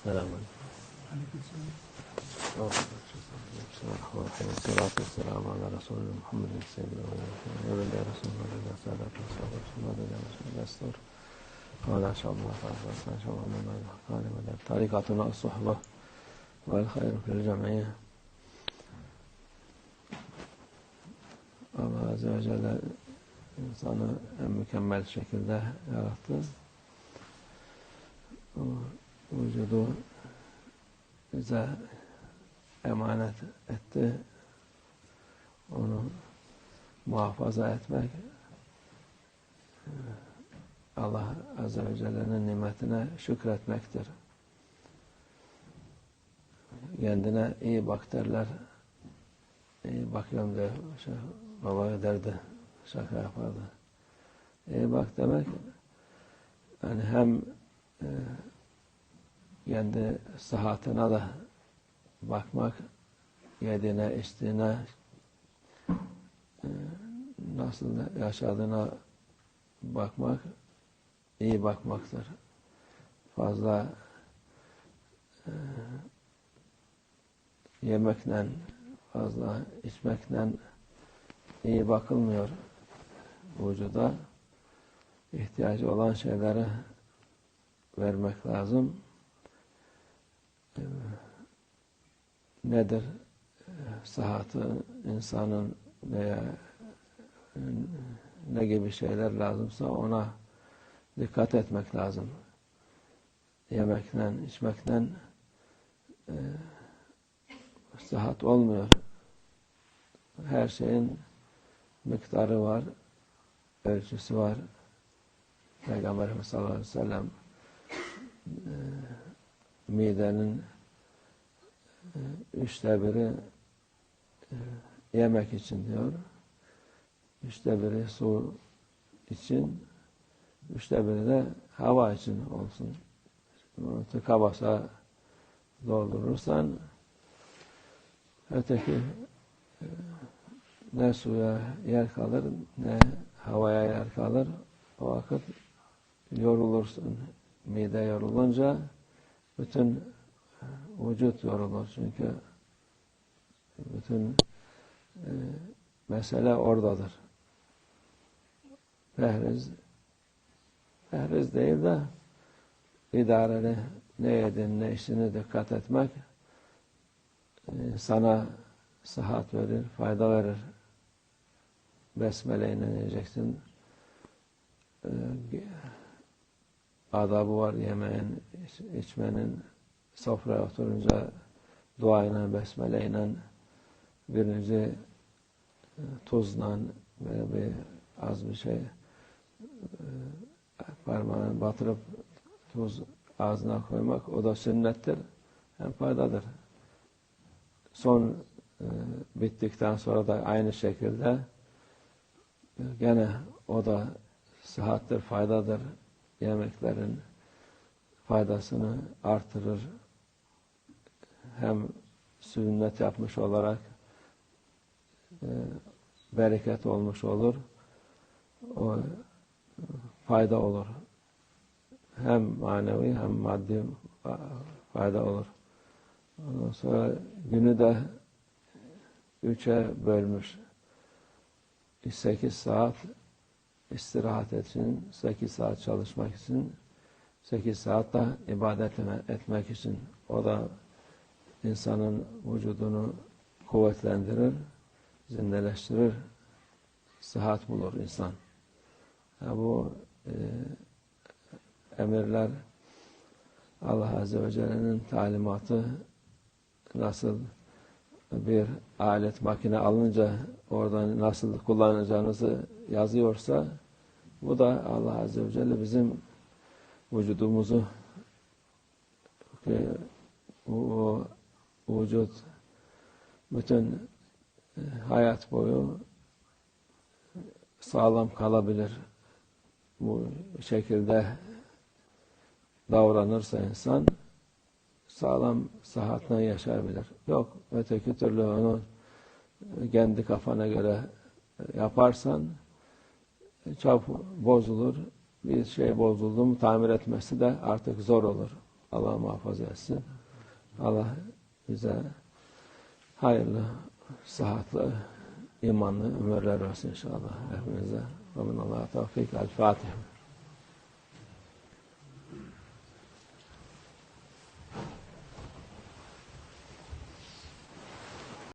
السلام عليكم. السلام. والسلام على رسول الله محمد سيد الله عليه الصلاة والسلام رسول الله قال إن شاء الله تعالى إن شاء الله من قال مدى طريقتنا الصحبة والخير في الجمعية. الله عز وجل الانسان مكمل شكل ده يا رب. Vücudu bize emanet etti. Onu muhafaza etmek Allah Azze ve Celle'nin nimetine şükretmektir. Kendine iyi bak derler. İyi bakıyorum diye şey, baba derdi. Şaka yapardı. İyi bak demek yani hem e, kendi sıhhatine de bakmak, yediğine, içtiğine, e, nasıl yaşadığına bakmak, iyi bakmaktır. Fazla e, yemekle, fazla içmekle iyi bakılmıyor vücuda. ihtiyacı olan şeylere vermek lazım. Nedir? Sıhhatı insanın veya ne gibi şeyler lazımsa ona dikkat etmek lazım. Yemekten, içmekten e, sıhhat olmuyor. Her şeyin miktarı var, ölçüsü var. Peygamberimiz sallallahu aleyhi ve sellem e, midenin üçte biri e, yemek için diyor. Üçte biri su için, üçte biri de hava için olsun. Tıka basa doldurursan öteki e, ne suya yer kalır ne havaya yer kalır. O vakit yorulursun. Mide yorulunca bütün vücut yorulur. Çünkü bütün e, mesele oradadır. Pehriz pehriz değil de idareli ne yedin ne içtiğine dikkat etmek e, sana sıhhat verir, fayda verir. Besmele ile yiyeceksin. Ee, adabı var yemeğin, içmenin, sofraya oturunca duayla, besmeleyle birinci e, tuzla veya bir az bir şey e, parmağını batırıp tuz ağzına koymak o da sünnettir. Hem faydadır. Son e, bittikten sonra da aynı şekilde gene o da sıhhattir, faydadır. Yemeklerin faydasını artırır. Hem sünnet yapmış olarak e, bereket olmuş olur. O fayda olur. Hem manevi hem maddi fayda olur. Ondan sonra günü de üçe bölmüş. 8 saat istirahat için, 8 saat çalışmak için, 8 saat da ibadet etmek için. O da insanın vücudunu kuvvetlendirir, zindeleştirir, sıhhat bulur insan. Ya bu e, emirler Allah Azze ve Celle'nin talimatı nasıl bir alet makine alınca oradan nasıl kullanacağınızı yazıyorsa bu da Allah Azze ve Celle bizim vücudumuzu o, o vücut bütün e, hayat boyu sağlam kalabilir. Bu şekilde davranırsa insan sağlam sıhhatle yaşayabilir. Yok öteki türlü onu kendi kafana göre yaparsan çabuk bozulur. Bir şey bozuldu mu tamir etmesi de artık zor olur. Allah muhafaza etsin. Allah bize hayırlı, sıhhatli, imanlı ömürler versin inşallah hepimize. Ve minallah tevfik. El Fatiha.